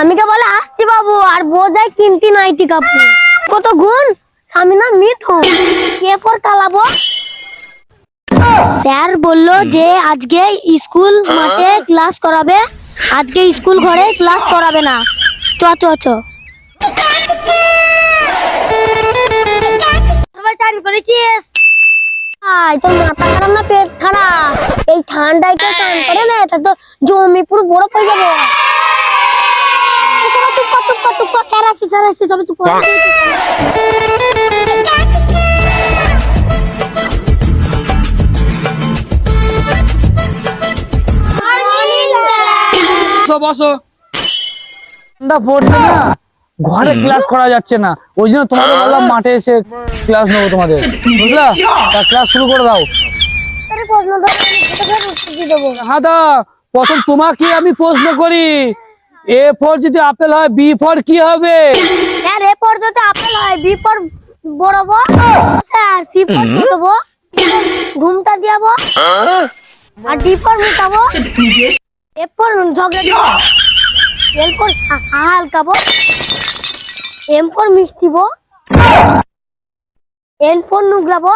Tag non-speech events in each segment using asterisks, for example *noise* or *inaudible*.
স্বামীকে বলে আসছি বাবু আর বোঝায় কিনতি নাইটি কাপড় কত গুণ? স্বামী না মিঠু। কে ফোর কালাবো স্যার বলল যে আজকে স্কুল মাঠে ক্লাস করাবে। আজকে স্কুল ঘরে ক্লাস করাবে না। চ চ চ। সবাই চান করেছিস? আয় তোর মাথা খারাপ না পেট খারাপ? এই ঠান্ডায় কেউ চান করে না? তা তো জমি পুরো বরফ হয়ে যাবে। চুপ কর, চুপ কর, স্যার আসছে, স্যার আসছে, চুপ কর। বসো বসো। ঠান্ডা পড়ছে না? ঘরে ক্লাস করা যাচ্ছে না। ওই জন্য তোমাদের বললাম মাঠে এসে ক্লাস নেব তোমাদের। বুঝলা? তা ক্লাস শুরু করে দাও। হ্যাঁ দা প্রথম তোমাকে আমি প্রশ্ন করি। এ ফর যদি আপেল হয় বি ফর কি হবে? স্যার এ পর যাতে আপেল হয় বি পর বড় বড় স্যার সি পর ছোট বড় ঘুমটা দিয়াবো। আর ডি পর মিটাবো। এ পর ঝগড়া দিব। এল হা- হালকাবো এম পর মিষ্টিবো। এন পর নুগরাবো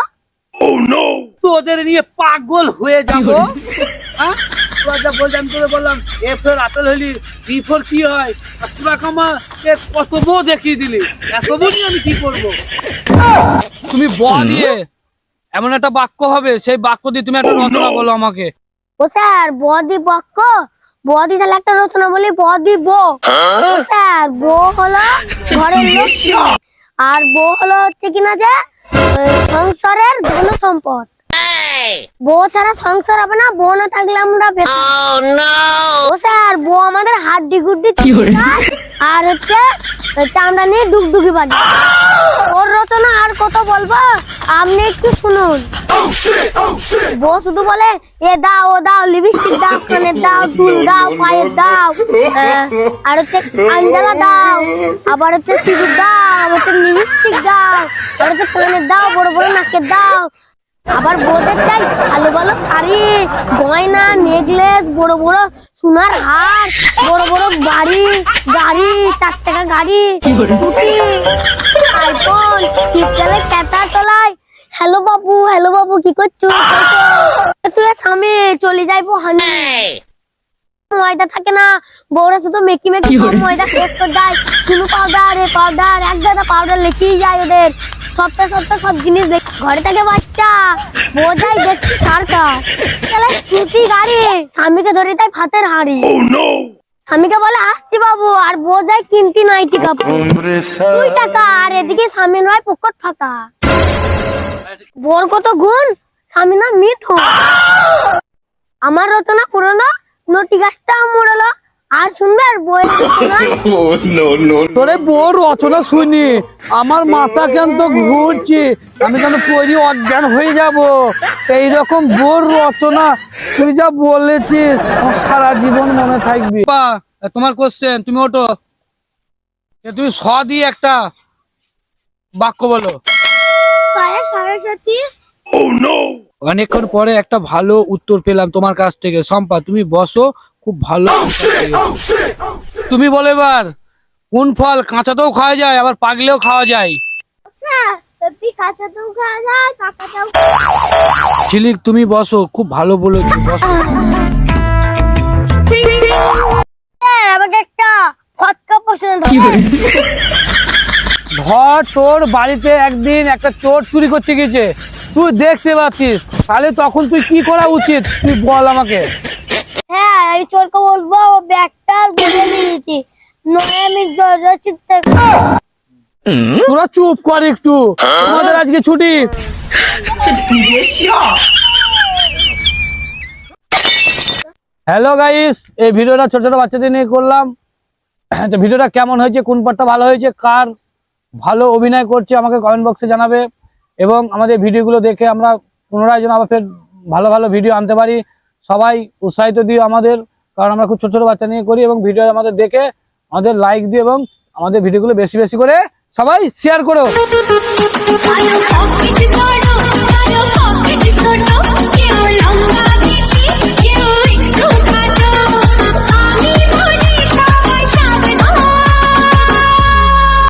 তো ওদের নিয়ে পাগল হয়ে যাব। যা বলছি আমি তোদের বললাম এ ফর আপেল হলি বি ফর কি হয়? আচ্ছা কামা এ কত বউ দেখিয়ে দিলি? এত বলি আমি কি করব? তুমি ব দিয়ে এমন একটা বাক্য হবে সেই বাক্য দিয়ে তুমি একটা রচনা বলো আমাকে। ও স্যার বদি বক্ক বদি তাহলে একটা রচনা বলি বদি বো। ও স্যার বো হলো ঘরের লক্ষ্মী। আর বো হলো হচ্ছে কিনা যে সংসারের ধন সম্পদ বউ ছাড়া সংসার হবে না বউ না থাকলে আমরা ও স্যার বউ আমাদের হাড্ডি গুড্ডি আর হচ্ছে চামড়া নিয়ে ডুগডুগি বাজে। ওর রচনা আর কত বলব? আপনি একটু শুনুন। বউ শুধু বলে এ দাও ও দাও লিপস্টিক দাও কানের দাও চুল দাও পায়ের দাও আর হচ্ছে আঞ্জালা দাও আবার হচ্ছে সিঁদুর দাও আবার হচ্ছে লিপস্টিক দাও আর হচ্ছে কানের দাও বড় বড় নাকের দাও আবার বউদের চাই ভালো ভালো শাড়ি গয়না নেকলেস বড় বড় সোনার হার বড় বড় বাড়ি গাড়ি চার টাকা গাড়ি আইফোন টিপটালে ক্যাটা তোলায় হ্যালো বাবু হ্যালো বাবু কি করছ? তুই স্বামী চলে যাইবো হানি। ময়দা থাকে না বউরা শুধু মেকি মেকি ময়দা শেষ করে দেয়। চুনু পাউডার এ পাউডার এক গাদা পাউডার লেখেই যায় ওদের। সপ্তাহে সপ্তাহে সব জিনিস দেখ ঘরে থাকে বাচ্চা। বোঝাই দেখছি সরকার তাহলে স্কুটি গাড়ি। স্বামীকে ধরে তাই ভাতের হাড়ি। স্বামীকে বলে আসছি বাবু আর বোঝাই কিনতি নাইটি কাপড় দুই টাকা আর এদিকে স্বামী নয় পকেট ফাঁকা। বোর কত গুণ স্বামী না মিঠু। আমার রচনা পুরনো নটি গাছটা মুড়লো। আর শুনবে আর বই *laughs* তোরে বউ রচনা শুনি আমার মাথা কেন তো ঘুরছে আমি কেন পরি অজ্ঞান হয়ে যাব। এইরকম বোর রচনা তুই যা বলেছিস সারা জীবন মনে থাকবি। বা, তোমার কোশ্চেন তুমি ওটো তুমি স দিয়ে একটা বাক্য বলো। সরস্বতী। অনেকক্ষণ পরে একটা ভালো উত্তর পেলাম তোমার কাছ থেকে। সম্পা তুমি বসো খুব ভালো। তুমি বলে এবার কোন ফল কাঁচাতেও খাওয়া যায় আবার পাগলেও খাওয়া যায়? পাকাতেও ঝিলিক তুমি বসো খুব ভালো বলেছ বসো। আমাকে একটা ফটকা প্রশ্ন ধর তোর বাড়িতে একদিন একটা চোর চুরি করতে গেছে তুই দেখতে পাচ্ছিস তাহলে তখন তুই কি করা উচিত? তুই বল আমাকে। চোরকে বলব ব্যাগটা দিয়েছি। নয় আমি চিৎকার তোরা চুপ কর একটু। তোমাদের আজকে ছুটি। হ্যালো গাইস এই ভিডিওটা ছোট ছোট বাচ্চাদের নিয়ে করলাম। তো ভিডিওটা কেমন হয়েছে, কোন পার্টটা ভালো হয়েছে, কার ভালো অভিনয় করছে, আমাকে কমেন্ট বক্সে জানাবে। এবং আমাদের ভিডিওগুলো দেখে আমরা পুনরায় যেন আবার ফের ভালো ভালো ভিডিও আনতে পারি। সবাই উৎসাহিত দিও আমাদের, কারণ আমরা খুব ছোট ছোট বাচ্চা নিয়ে করি এবং ভিডিও আমাদের দেখে আমাদের লাইক দিও এবং আমাদের ভিডিওগুলো বেশি বেশি করে সবাই শেয়ার করো।